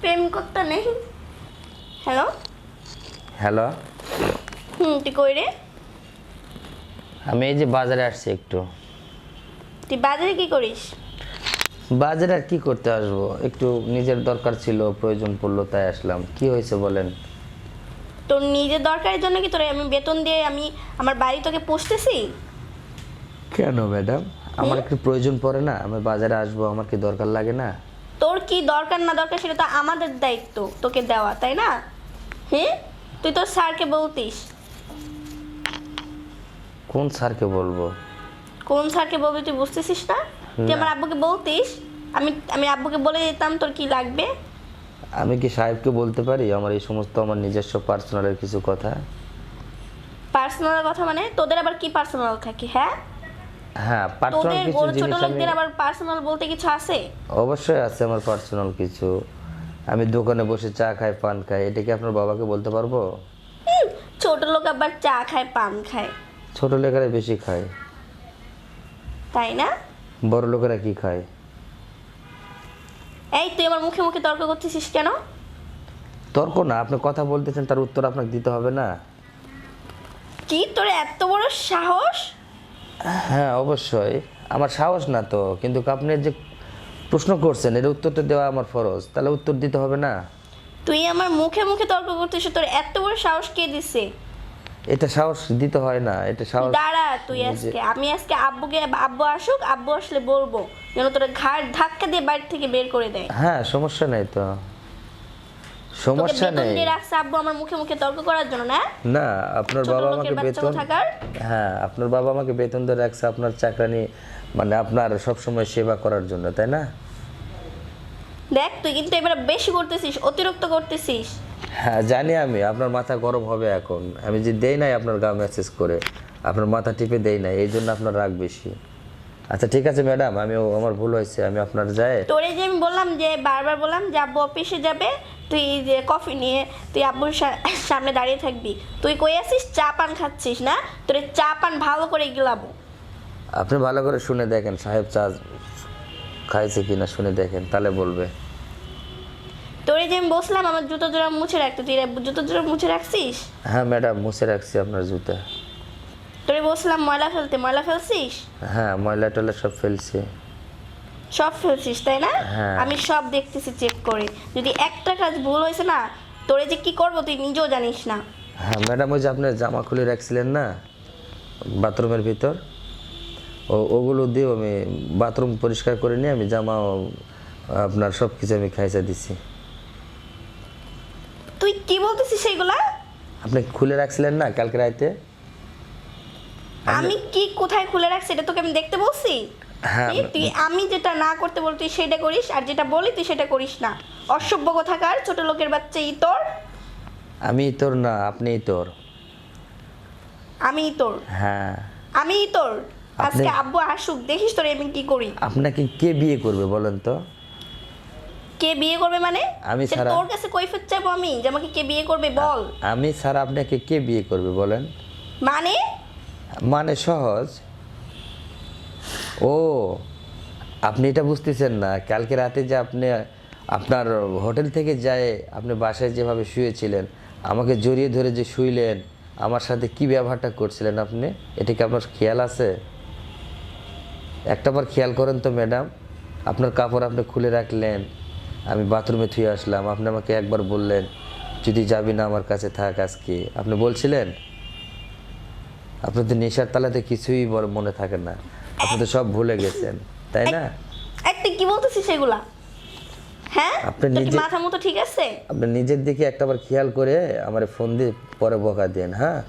প্রেম করতে নেই। Hello hello হুম তুই কই রে? আমি এই যে বাজারে আসছি একটু। তুই বাজারে কি করিস? বাজারে আর কি করতে আসব? একটু নিজের দরকার ছিল প্রয়োজন পড়ল তাই আসলাম। কি হয়েছে বলেন? তোর নিজের দরকারের জন্য কি তোর আমি বেতন দিয়ে আমি আমার বাড়ি তোকে পুষতেছি? কেন ম্যাডাম? আমার একটু প্রয়োজন পড়ে না আমি বাজারে আসব আমার কি দরকার লাগে না? কি দরকার না দরকার সেটা তো আমাদের দায়িত্ব তোকে দেওয়া তাই না? হ্যাঁ তুই তোর স্যারকে বলতিস। কোন স্যারকে বলব? কোন স্যারকে বলবি তুই বুঝতেছিস না? তুই আমার আব্বুকে বলতিস? আমি আমি আব্বুকে বলে দিতাম তোর কি লাগবে? আমি কি সাহেবকে বলতে পারি? আমার এই সমস্ত আমার নিজস্ব পার্সোনালের কিছু কথা? পার্সোনাল কথা মানে? তোদের আবার কি পার্সোনাল থাকে হ্যাঁ? হ্যাঁ পার্সোনাল কিছু জিনিস আমি আবার পার্সোনাল বলতে কিছু আছে? অবশ্যই আছে আমার পার্সোনাল কিছু। আমি দোকানে বসে চা খাই পান খাই এটা কি আপনার বাবাকে বলতে পারব? ছোট লোক আবার চা খায় পান খায়। ছোট লোকেরা বেশি খায়। তাই না? বড় লোকেরা কি খায়? এই তুই আমার মুখে মুখে তর্ক করতেছিস কেন? তর্ক না আপনি কথা বলতেছেন তার উত্তর আপনাকে দিতে হবে না। কি তোর এত বড় সাহস? হ্যাঁ অবশ্যই। আমার সাহস না তো কিন্তু আপনি যে প্রশ্ন করছেন এর উত্তরটা দেওয়া আমার ফরজ। তাহলে উত্তর দিতে হবে না? তুই আমার মুখে মুখে তর্ক করতেছিস তোর এত বড় সাহস কে দিছে? এটা সাহস দিতে হয় না এটা সাহস দাঁড়া তুই আজকে আমি আজকে আব্বুকে আব্বু আসুক আব্বু আসলে বলব যেন তোর ঘাড় ধাক্কা দিয়ে বাড়ি থেকে বের করে দেয়। হ্যাঁ সমস্যা নাই তো। সমস্যা বেতন নেই। দিয়ে রাখছে আব্বু আমার মুখে মুখে তর্ক করার জন্য না? না আপনার বাবা আমাকে বেতন? হ্যাঁ আপনার বাবা আমাকে বেতন দিয়ে রাখছে আপনার চাকরানি মানে আপনার সবসময় সেবা করার জন্য তাই না? দেখ তুই কিন্তু এবারে বেশি করতেছিস অতিরিক্ত করতেছিস। হ্যাঁ জানি আমি আপনার মাথা গরম হবে এখন। আমি যে দেই নাই আপনার গা মেসেজ করে আপনার মাথা টিপে দেই নাই এই জন্য আপনার রাগ বেশি। আচ্ছা ঠিক আছে ম্যাডাম আমি আমার ভুল হয়েছে আমি আপনার যায় তোরে যে আমি বললাম যে বারবার বললাম যে আব্বু অফিসে যাবে তুই যে কফি নিয়ে তুই আব্বুর সামনে দাঁড়িয়ে থাকবি। তুই কই আছিস? চা পান খাচ্ছিস না? তোরে চা পান ভালো করে গিলাবো। আপনি ভালো করে শুনে দেখেন সাহেব চা খাইছে কিনা শুনে দেখেন তাহলে বলবে। তোরে যে আমি বসলাম আমার জুতো জোড়া মুছে রাখতে তুই জুতো জোড়া মুছে রাখছিস? হ্যাঁ ম্যাডাম মুছে রাখছি আপনার জুতা। তোরে বসলাম ময়লা ফেলতে ময়লা ফেলছিস? হ্যাঁ ময়লা টয়লা সব ফেলছি। সব ফেলছিস তাই না? হ্যাঁ। আমি সব দেখতেছি চেক করে। যদি একটা কাজ ভুল হয়েছে না তোরে যে কি করব তুই নিজেও জানিস না। হ্যাঁ ম্যাডাম ওই যে আপনার জামা খুলে রাখছিলেন না বাথরুমের ভিতর? ও ওগুলো দিয়ে আমি বাথরুম পরিষ্কার করে নিয়ে আমি জামা আপনার সব কিছু আমি খাইসা দিছি। তুই কি বলতেছিস সেগুলা? আপনি খুলে রাখছিলেন না কালকে রাইতে? আমি কি কোথায় খুলে রাখছি এটা তোকে আমি দেখতে বলছি? হ্যাঁ তুই আমি যেটা না করতে বল তুই সেটা করিস আর যেটা বলি তুই সেটা করিস না। অসভ্য কোথাকার ছোট লোকের বাচ্চা ই তোর আমি তোর না আপনি তোর আমি তোর হ্যাঁ। আমি তোর আজকে আব্বু আসুক দেখিস তোর আমি কি করি। আপনাকে কে বিয়ে করবে বলেন তো? কে বিয়ে করবে মানে? আমি সে ছাড়া- তোর কাছে কৈফিয়ত চাইব আমি যে আমাকে কে বিয়ে করবে বল। আমি স্যার আপনাকে কে বিয়ে করবে বলেন? মানে? মানে সহজ। ও, আপনি এটা বুঝতেছেন না। কালকে রাতে যে আপনি, আপনার হোটেল থেকে যায়, আপনি বাসায় যেভাবে শুয়েছিলেন, আমাকে জড়িয়ে ধরে যে শুইলেন, আমার সাথে কি ব্যবহারটা করছিলেন আপনি? এটা কি আপনার খেয়াল আছে? একটাবার খেয়াল করেন তো ম্যাডাম, আপনার কাপড় আপনি খুলে রাখলেন, আমি বাথরুমে থুয়ে আসলাম, আপনি আমাকে একবার বললেন, যদি যাবি না আমার কাছে থাক আজকে। আপনি বলছিলেন? আপনাদের নেশার তালাতে কিছুই মনে থাকে না। আপনি তো সব ভুলে গেছেন তাই না? এক তুই কি বলতেছিস সেগুলা? হ্যাঁ? আপনি নিজে- মাথা মতো ঠিক আছে? আপনি নিজের দিকে একটাবার খেয়াল করে আমার ফোন দিয়ে পরে বকা দেন হ্যাঁ?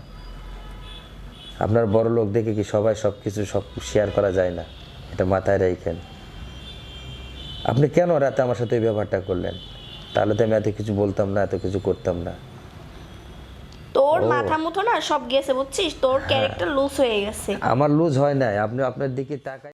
আপনার বড় লোক দেখে কি সবাই সব কিছু সব শেয়ার করা যায় না? এটা মাথায় রাখেন আপনি কেন রাতে আমার সাথে এই ব্যাপারটা করলেন? তাহলে তো আমি এত কিছু বলতাম না এত কিছু করতাম না। তোর। মাথা মুঠো না সব গেছে বুঝছিস? তোর ক্যারেক্টার লুজ হয়ে গেছে। আমার লুজ হয় নাই। আপনি আপনার দিকে তাকাই।